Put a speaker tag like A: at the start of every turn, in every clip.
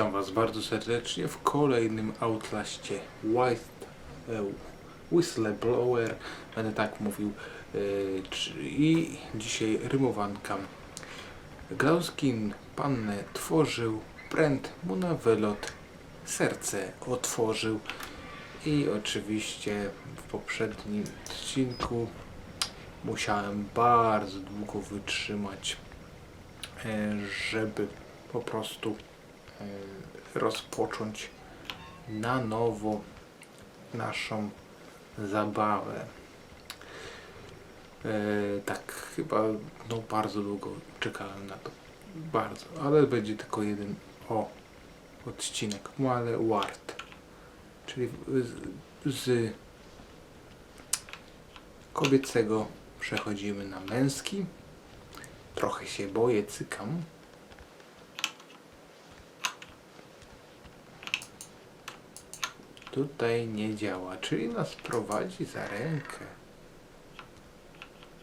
A: Witam Was bardzo serdecznie w kolejnym Outlaście e, Whistleblower, będę tak mówił. E, I dzisiaj rymowanka. Glauskin pannę tworzył, pręd mu na wylot, serce otworzył. I oczywiście w poprzednim odcinku musiałem bardzo długo wytrzymać, e, żeby po prostu rozpocząć na nowo naszą zabawę. E, tak, chyba no bardzo długo czekałem na to. Bardzo, ale będzie tylko jeden o odcinek, no ale wart. Czyli z, z kobiecego przechodzimy na męski. Trochę się boję, cykam. Tutaj nie działa, czyli nas prowadzi za rękę.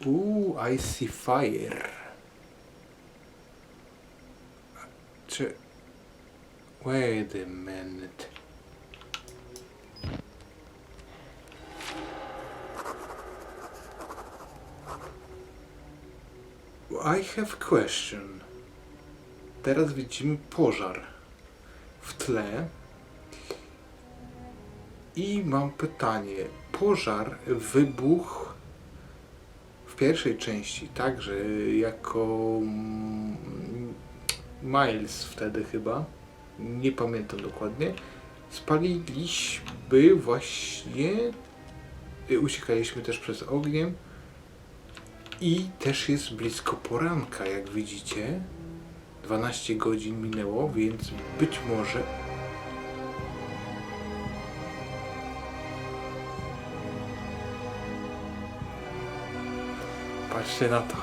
A: Uuu, I see fire. Czy... Wait a minute. I have question. Teraz widzimy pożar w tle. I mam pytanie. Pożar wybuchł w pierwszej części, także jako mm, Miles wtedy chyba. Nie pamiętam dokładnie. Spaliliśmy właśnie. y, Uciekaliśmy też przez ogniem. I też jest blisko poranka, jak widzicie. 12 godzin minęło, więc być może Patrzcie na to.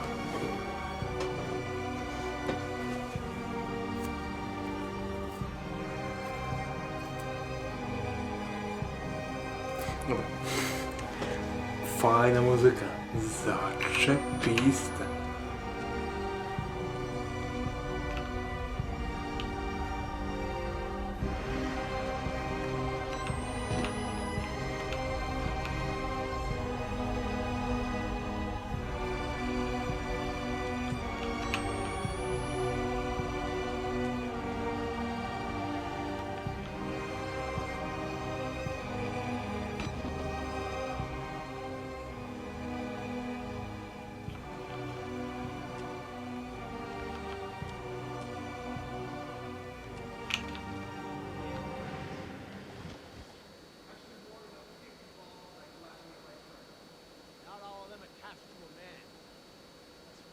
A: Dobra. Fajna muzyka. Zaczepista.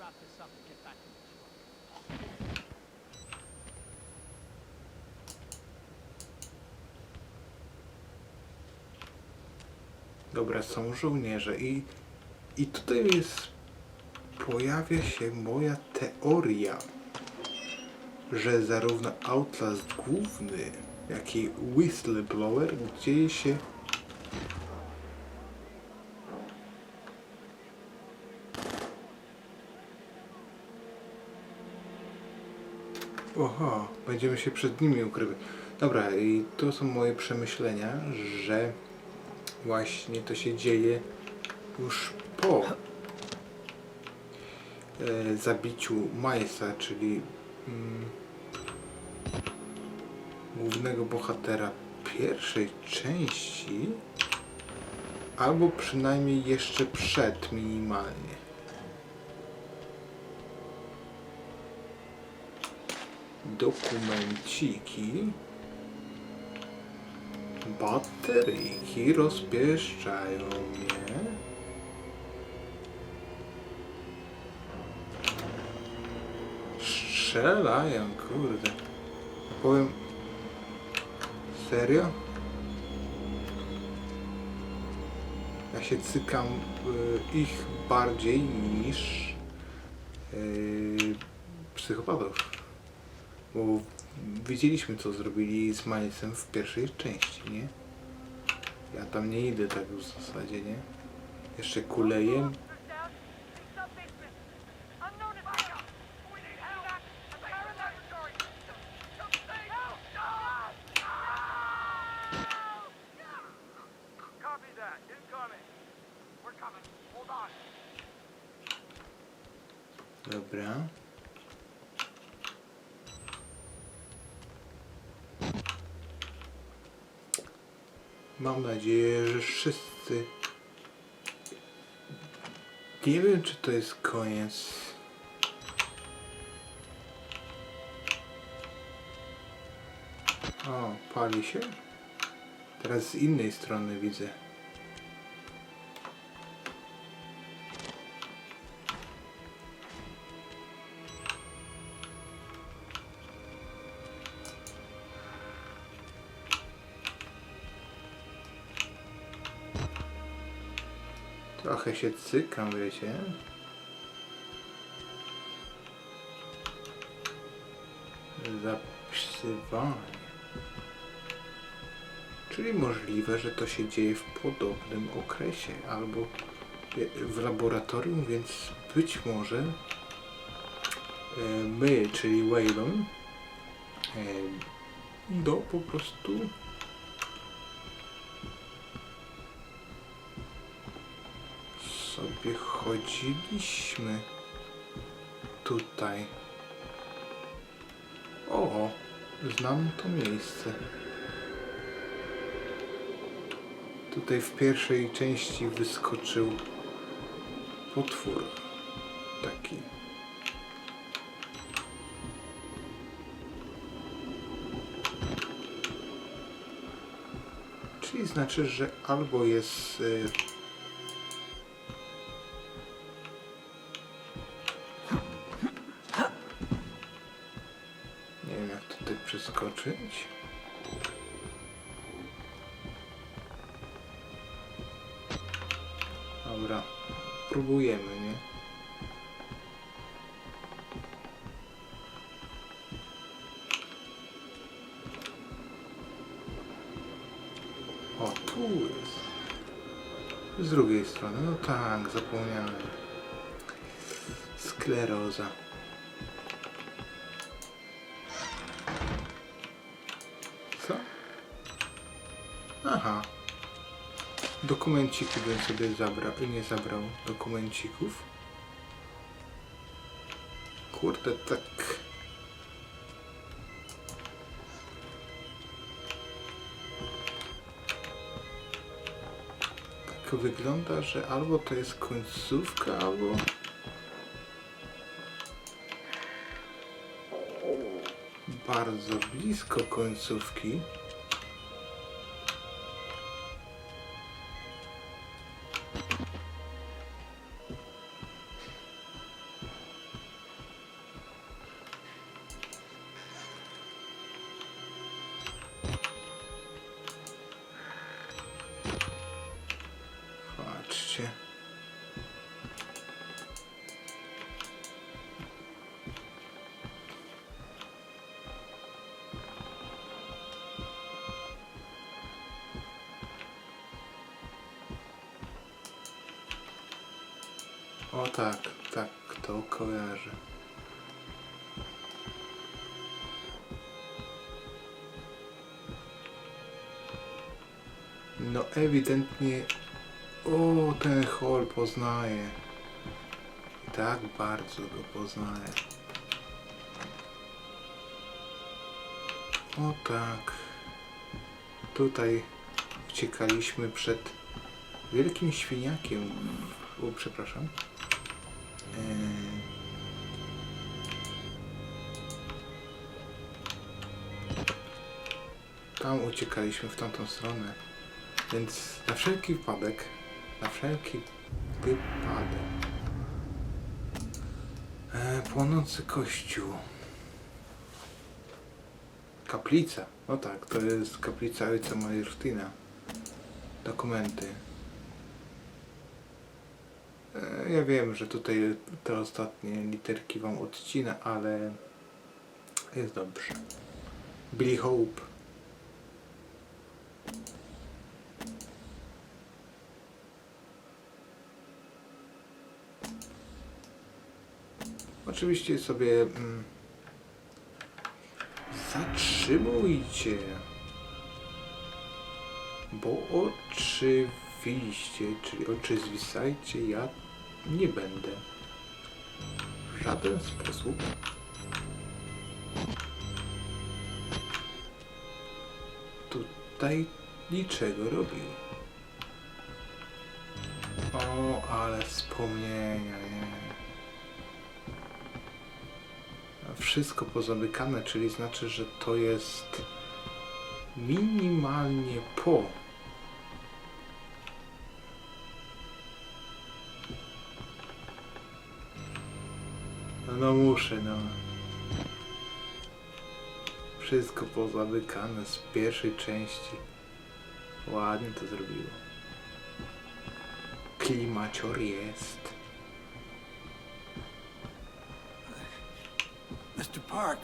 B: Wrap this up and get back to the truck.
A: Dobra, są żołnierze i, i tutaj jest, pojawia się moja teoria, że zarówno Outlast główny, jak i Whistleblower dzieje się Oho, będziemy się przed nimi ukrywać. Dobra, i to są moje przemyślenia, że właśnie to się dzieje już po e, zabiciu Milesa, czyli mm, głównego bohatera pierwszej części, albo przynajmniej jeszcze przed minimalnie. Dokumenciki. Bateryjki rozpieszczają mnie. Strzelają, kurde. Powiem... Serio? Ja się cykam y, ich bardziej niż y, psychopatów. Bo widzieliśmy co zrobili z Milesem w pierwszej części, nie? Ja tam nie idę tak w zasadzie, nie? Jeszcze
C: kulejem.
A: Dobra. Mam nadzieję, że wszyscy. Nie wiem, czy to jest koniec. O, pali się? Teraz z innej strony widzę. Trochę się cykam, wiecie? Zapisywanie. Czyli możliwe, że to się dzieje w podobnym okresie albo w laboratorium, więc być może e, my, czyli Waylon, e, do po prostu sobie chodziliśmy tutaj. O, znam to miejsce. Tutaj w pierwszej części wyskoczył potwór. Taki. Czyli znaczy, że albo jest y, przeskoczyć. Dobra, próbujemy, nie? O, tu jest. Z drugiej strony, no tak, zapomniałem. Skleroza. Aha. Dokumenciki bym sobie zabrał, nie zabrał dokumencików. Kurde, tak. Tak wygląda, że albo to jest końcówka, albo... Bardzo blisko końcówki. O tak, tak, to kojarzę. No ewidentnie... O, ten hol poznaję. Tak bardzo go poznaję. O tak. Tutaj uciekaliśmy przed wielkim świniakiem. O, przepraszam. Tam uciekaliśmy w tamtą stronę. Więc na wszelki wypadek, na wszelki wypadek. E, płonący kościół. Kaplica. No tak, to jest kaplica ojca Martina. Dokumenty. E, ja wiem, że tutaj te ostatnie literki wam odcina, ale jest dobrze. Billy Hope. Oczywiście sobie mm, zatrzymujcie. Bo oczywiście, czyli oczy zwisajcie, ja nie będę. w żaden sposób tutaj niczego robił. O, ale wspomnienia, nie. Wszystko pozamykane, czyli znaczy, że to jest minimalnie po. No, muszę, no. Wszystko pozamykane z pierwszej części. Ładnie to zrobiło. Klimacior jest.
C: Mr. Park.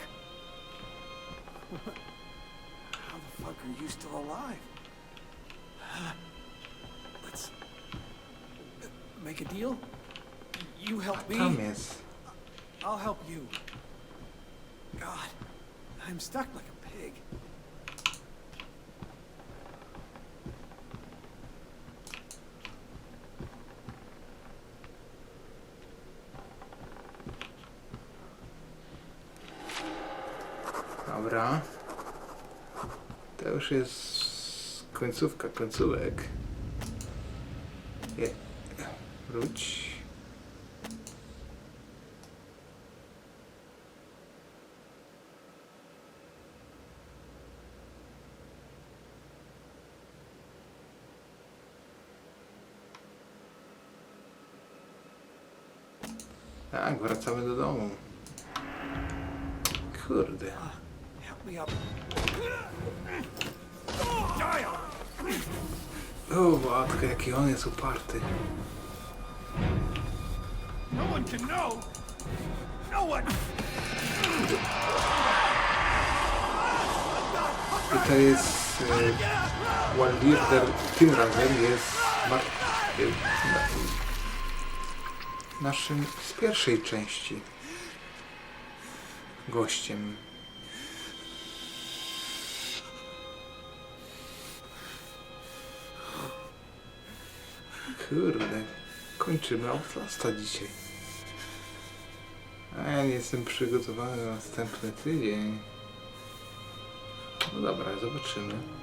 C: How the fuck are you still alive? Let's uh, make a deal. You help me,
A: Tam jest.
C: I'll help you. God, I'm stuck like a pig.
A: Dobra. To już jest końcówka końcówek. Je. Wróć. Tak, wracamy do domu. Kurde. O matko, jaki on jest uparty.
C: No one can know. No one.
A: Tutaj jest e, Walwirder, tym razem jest mar- e, naszym z pierwszej części gościem. Kurde, kończymy Outlasta dzisiaj. A ja nie jestem przygotowany na następny tydzień. No dobra, zobaczymy.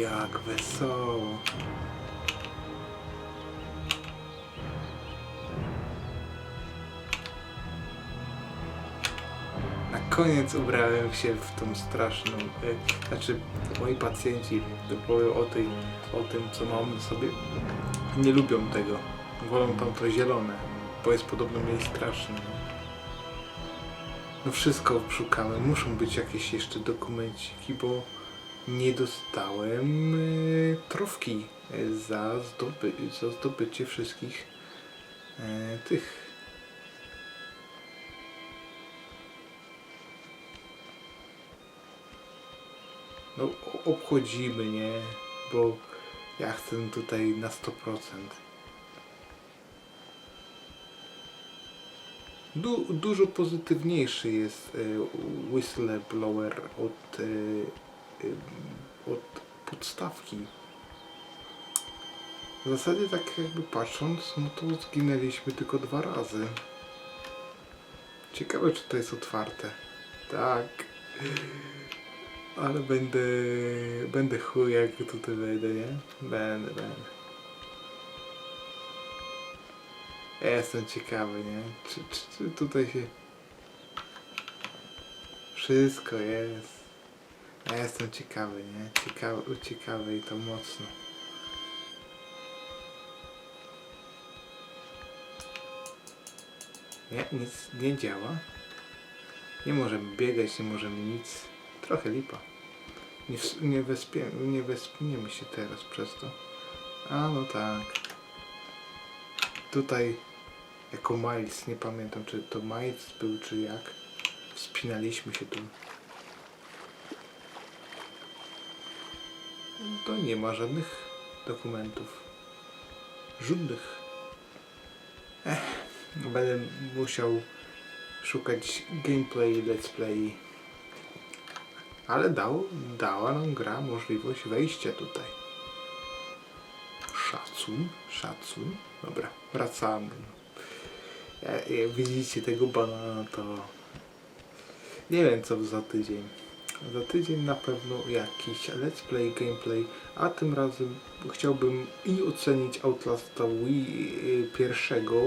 A: Jak wesoło. Na koniec ubrałem się w tą straszną, e, znaczy moi pacjenci powiem o, o tym co mam sobie, nie lubią tego. Wolą tam to zielone, bo jest podobno mniej straszne. No wszystko szukamy, muszą być jakieś jeszcze dokumenciki, bo nie dostałem e, trofki e, za, zdoby, za zdobycie wszystkich e, tych. No obchodzimy, nie? Bo ja chcę tutaj na 100%. Du dużo pozytywniejszy jest e, whistleblower od, e, od podstawki. W zasadzie tak jakby patrząc, no to zginęliśmy tylko dwa razy. Ciekawe czy to jest otwarte. Tak. Ale będę, będę chuj jak tutaj wejdę, nie? Będę, będę. Ja jestem ciekawy, nie? Czy, czy, czy tutaj się... Wszystko jest. Ja jestem ciekawy, nie? Ciekawy, ciekawy i to mocno. Nie, nic nie działa. Nie możemy biegać, nie możemy nic. Trochę lipa. Nie, nie, wespie, nie wespniemy się teraz przez to. A no tak. Tutaj jako Miles, nie pamiętam czy to Miles był czy jak. Wspinaliśmy się tu. To nie ma żadnych dokumentów. Żadnych. Ech, będę musiał szukać gameplay, let's play ale dał, dała nam gra możliwość wejścia tutaj. Szacun, szacun. Dobra, wracamy. Jak, jak widzicie tego banana, to nie wiem co za tydzień. Za tydzień na pewno jakiś let's play, gameplay, a tym razem chciałbym i ocenić Outlasta Wii y, pierwszego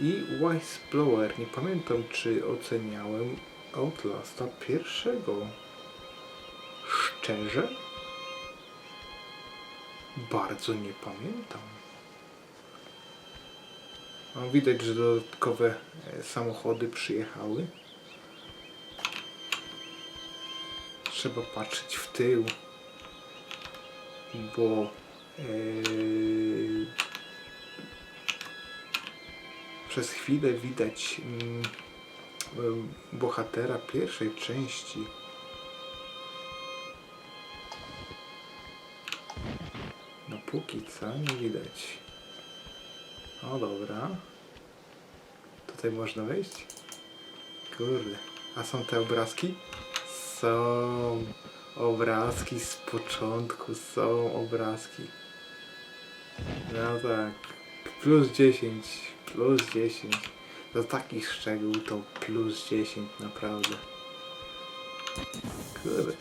A: i Whistleblower. Nie pamiętam czy oceniałem Outlasta pierwszego. Szczerze? Bardzo nie pamiętam. Widać, że dodatkowe e, samochody przyjechały. Trzeba patrzeć w tył, bo e, przez chwilę widać e, bohatera pierwszej części. No póki co nie widać. O dobra. Tutaj można wejść? Kurde. A są te obrazki? Są obrazki z początku, są obrazki. No tak. Plus 10, plus 10. Za taki szczegół to plus 10 naprawdę. Kurde.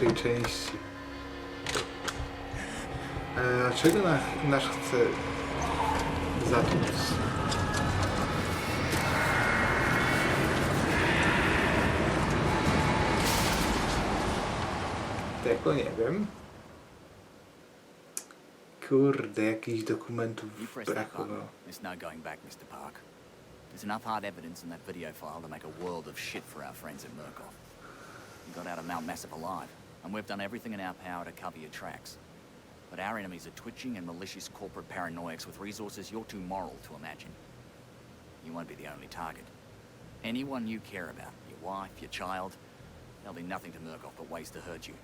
A: Pierwszej części. Dlaczego nas, nas chce zatłuc? Tego nie wiem. Kurde, jakichś dokumentów brakowało.
D: There's no going back, Mr. Park. There's enough hard evidence in that video file to make a world of shit for our friends at Murkoff. Got out of Mount Massive alive, and we've done everything in our power to cover your tracks. But our enemies are twitching and malicious corporate paranoics with resources you're too moral to imagine. You won't be the only target. Anyone you care about, your wife, your child, they'll be nothing to Murkoff but ways to hurt you.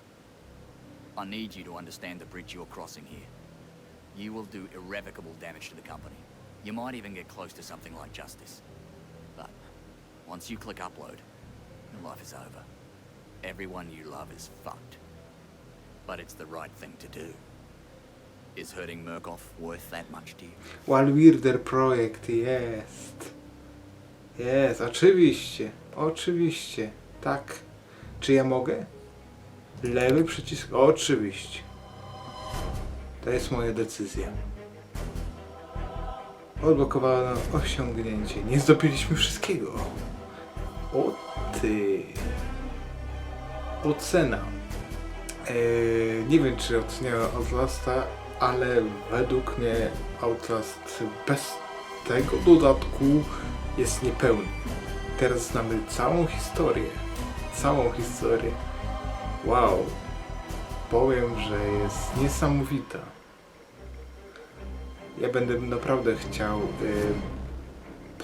D: I need you to understand the bridge you're crossing here. You will do irrevocable damage to the company. You might even get close to something like justice. But once you click upload, your life is over. Everyone you love is fucked. But it's the right thing to do. Is hurting Murkoff worth that much to you?
A: Walwirder projekt jest. Jest, oczywiście. Oczywiście. Tak. Czy ja mogę? Lewy przycisk. Oczywiście. To jest moja decyzja. Odblokowano osiągnięcie. Nie zdobyliśmy wszystkiego. O ty. Ocena. Eee, nie wiem, czy oceniałem Outlasta, ale według mnie Outlast bez tego dodatku jest niepełny. Teraz znamy całą historię. Całą historię. Wow. Powiem, że jest niesamowita. Ja będę naprawdę chciał y,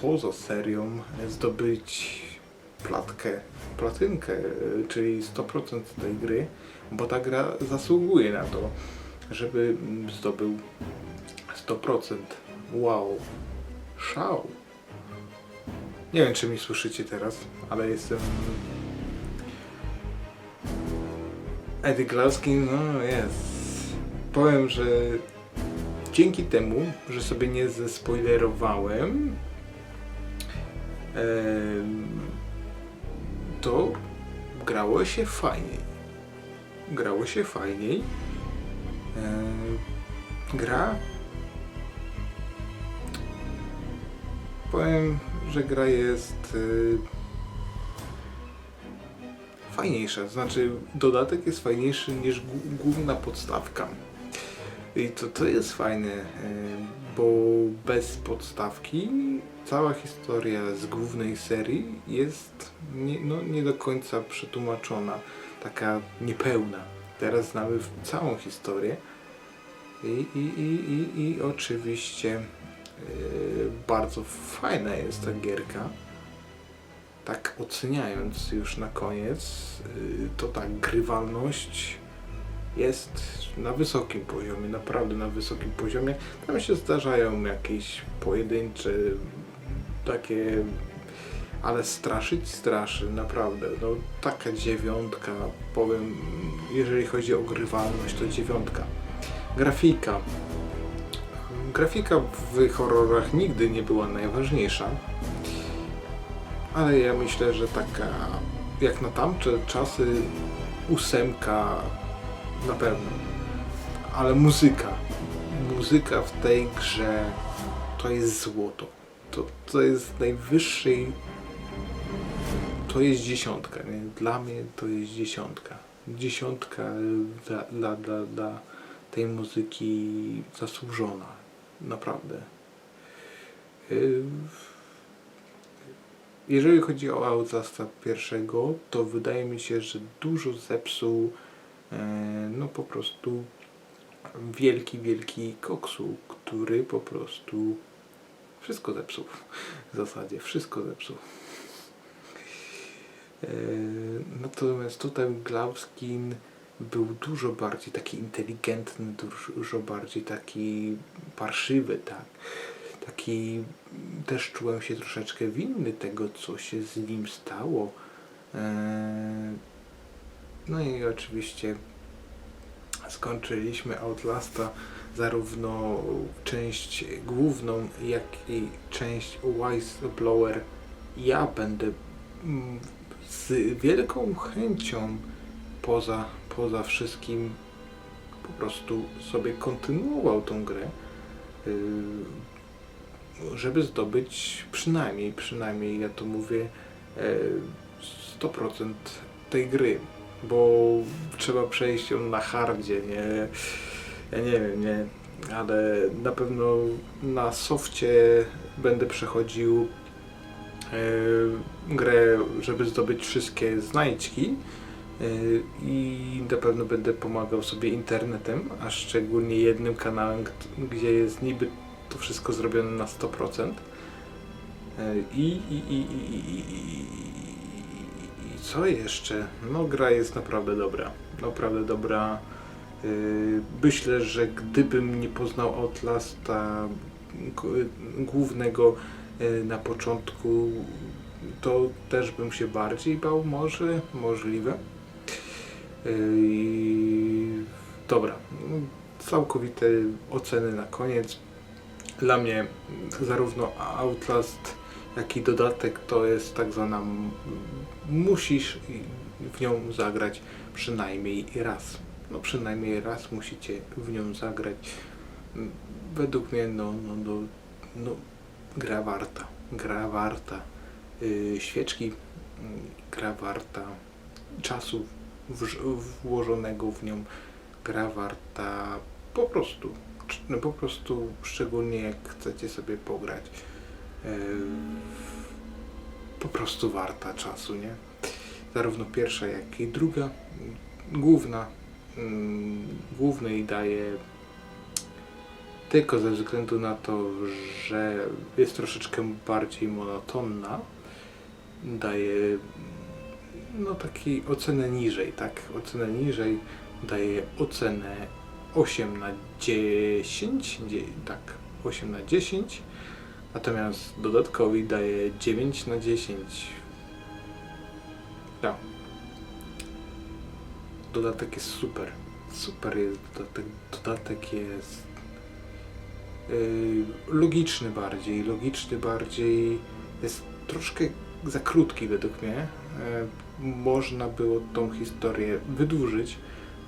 A: poza serią zdobyć platkę, platynkę, y, czyli 100% tej gry, bo ta gra zasługuje na to, żeby mm, zdobył 100%. Wow. Szał. Nie wiem, czy mnie słyszycie teraz, ale jestem... Eddie Glauski, no jest. Powiem, że dzięki temu, że sobie nie zespoilerowałem, em, to grało się fajniej. Grało się fajniej. Em, gra. Powiem, że gra jest y, fajniejsza. Znaczy, dodatek jest fajniejszy niż głó- główna podstawka. I to, to jest fajne, y, bo bez podstawki cała historia z głównej serii jest nie, no, nie do końca przetłumaczona, taka niepełna. Teraz znamy całą historię i, i, i, i, i oczywiście y, bardzo fajna jest ta gierka. tak oceniając już na koniec, y, to tak, grywalność jest na wysokim poziomie, naprawdę na wysokim poziomie. Tam się zdarzają jakieś pojedyncze takie, ale straszyć straszy, naprawdę. No taka dziewiątka, powiem, jeżeli chodzi o grywalność, to dziewiątka. Grafika. Grafika w horrorach nigdy nie była najważniejsza, ale ja myślę, że taka jak na tamte czasy ósemka na pewno. Ale muzyka. Muzyka w tej grze to jest złoto. To, to jest najwyższej. To jest dziesiątka. Nie? Dla mnie to jest dziesiątka. Dziesiątka dla, dla, dla, dla tej muzyki zasłużona. Naprawdę. Yy, Jeżeli chodzi o Outlasta pierwszego, to wydaje mi się, że dużo zepsuł no po prostu wielki, wielki koksu, który po prostu wszystko zepsuł. W zasadzie wszystko zepsuł. E, Natomiast tutaj Glauskin był dużo bardziej taki inteligentny, dużo bardziej taki parszywy, tak. Taki też czułem się troszeczkę winny tego, co się z nim stało. E, No i oczywiście skończyliśmy Outlasta zarówno część główną, jak i część Whistleblower. Ja będę mm, z wielką chęcią poza, poza wszystkim po prostu sobie kontynuował tą grę, yy, żeby zdobyć przynajmniej, przynajmniej ja to mówię, yy, 100% tej gry, bo trzeba przejść ją na hardzie, nie, ja nie wiem, nie, ale na pewno na sofcie będę przechodził e, grę, żeby zdobyć wszystkie znajdźki e, i na pewno będę pomagał sobie internetem, a szczególnie jednym kanałem, gdzie jest niby to wszystko zrobione na 100%. E, I, i, i, i, i, i, i co jeszcze? No gra jest naprawdę dobra. Naprawdę dobra. Yy, Myślę, że gdybym nie poznał Outlasta głównego yy, na początku, to też bym się bardziej bał, może, możliwe. Yy, Dobra, no, całkowite oceny na koniec. Dla mnie zarówno Outlast, jak i dodatek to jest tak zwana musisz w nią zagrać przynajmniej raz. No przynajmniej raz musicie w nią zagrać. M, Według mnie no, no, no, no gra warta. Gra warta yy, świeczki, yy, gra warta czasu wż- włożonego w nią, gra warta po prostu, no po prostu szczególnie jak chcecie sobie pograć. Yy, po prostu warta czasu, nie? Zarówno pierwsza, jak i druga. Główna, mm, głównej daje tylko ze względu na to, że jest troszeczkę bardziej monotonna. Daje no taki ocenę niżej, tak? Ocenę niżej daje ocenę 8 na 10, dzie- tak, 8 na 10. Natomiast dodatkowi daje 9 na 10. Tak. Dodatek jest super. Super jest dodatek. Dodatek jest yy, logiczny bardziej. Logiczny bardziej. Jest troszkę za krótki według mnie. Yy, można było tą historię wydłużyć.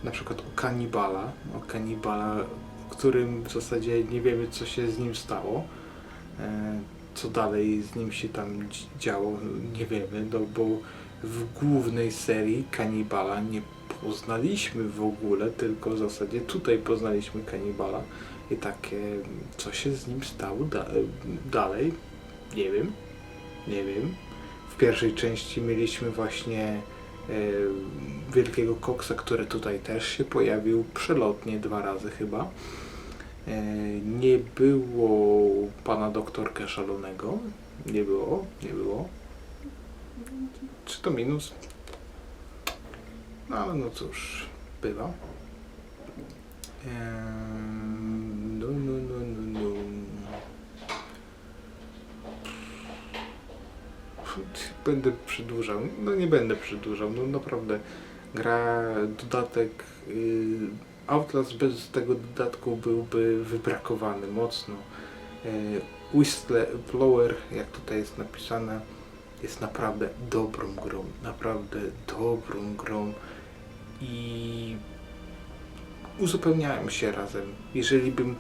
A: Na przykład o kanibala. O kanibala, o którym w zasadzie nie wiemy co się z nim stało. E, co dalej z nim się tam dzi- działo, nie wiemy, no bo w głównej serii kanibala nie poznaliśmy w ogóle, tylko w zasadzie tutaj poznaliśmy kanibala i takie, co się z nim stało da dalej, nie wiem, nie wiem. W pierwszej części mieliśmy właśnie e, wielkiego koksa, który tutaj też się pojawił przelotnie dwa razy chyba. E, Nie było pana doktorka szalonego. Nie było, nie było. Czy to minus? No ale no cóż, bywa. Eee, no, no, no, no, no. Będę przedłużał. No nie będę przedłużał. No naprawdę. Gra, dodatek. Yy, Outlast bez tego dodatku byłby wybrakowany mocno. Yy, Whistleblower, jak tutaj jest napisane, jest naprawdę dobrą grą. Naprawdę dobrą grą. I uzupełniają się razem. Jeżeli bym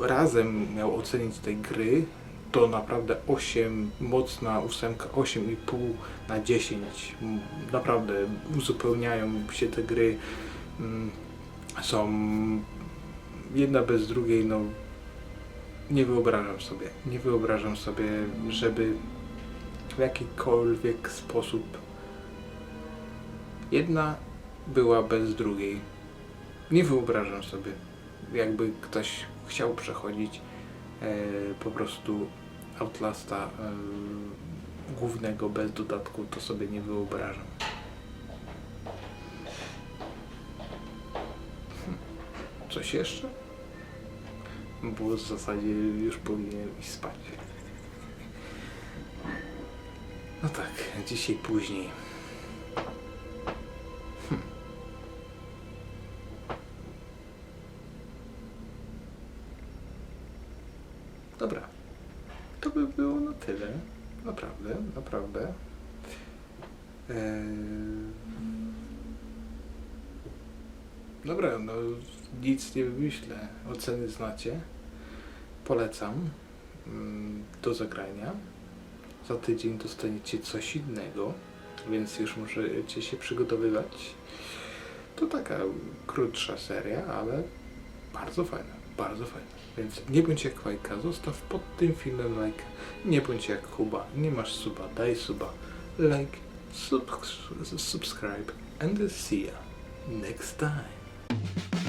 A: razem miał ocenić tej gry, to naprawdę 8, mocna ósemka, 8,5 na 10. M, Naprawdę uzupełniają się te gry. Są jedna bez drugiej, no nie wyobrażam sobie. Nie wyobrażam sobie, żeby w jakikolwiek sposób jedna była bez drugiej. Nie wyobrażam sobie, jakby ktoś chciał przechodzić e, po prostu Outlasta e, głównego bez dodatku, to sobie nie wyobrażam. Coś jeszcze? Bo w zasadzie już powinienem iść spać. No tak, dzisiaj później. Hm. Dobra. To by było na tyle. Naprawdę, naprawdę. Eee... Dobra, no nic nie wymyślę. Oceny znacie. Polecam mm, do zagrania. Za tydzień dostaniecie coś innego, więc już możecie się przygotowywać. To taka krótsza seria, ale bardzo fajna, bardzo fajna. Więc nie bądź jak Fajka, zostaw pod tym filmem like. Nie bądź jak Kuba, nie masz suba, daj suba. Like, sub subscribe and see ya next time.